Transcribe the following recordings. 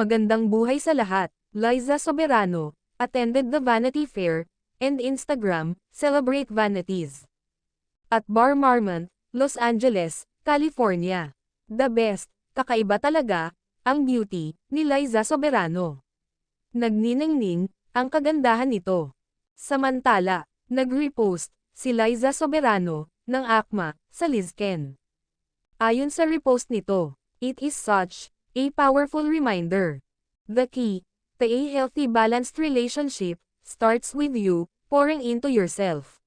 Magandang buhay sa lahat. Liza Soberano, attended the Vanity Fair, and Instagram, Celebrate Vanities. At Bar Marmont, Los Angeles, California. The best, kakaiba talaga, ang beauty, ni Liza Soberano. Nagniningning, ang kagandahan nito. Samantala, nag-repost, si Liza Soberano, ng ACMA, sa Lizken. Ayon sa repost nito, it is such, a powerful reminder. The key, to a healthy balanced relationship, starts with you, pouring into yourself.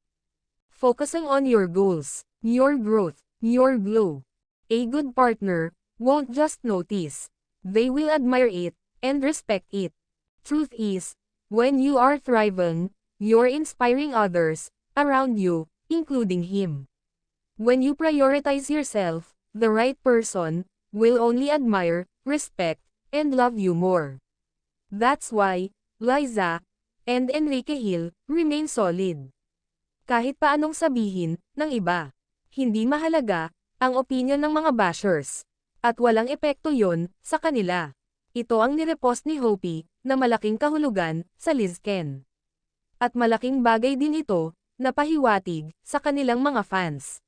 Focusing on your goals, your growth, your glow. A good partner, won't just notice. They will admire it, and respect it. Truth is, when you are thriving, you're inspiring others, around you, including him. When you prioritize yourself, the right person, will only admire, respect, and love you more. That's why, Liza, and Enrique Hill, remain solid. Kahit pa anong sabihin, ng iba. Hindi mahalaga, ang opinion ng mga bashers. At walang epekto yon sa kanila. Ito ang nirepost ni Hopi, na malaking kahulugan, sa Lizken. At malaking bagay din ito, na pahiwatig, sa kanilang mga fans.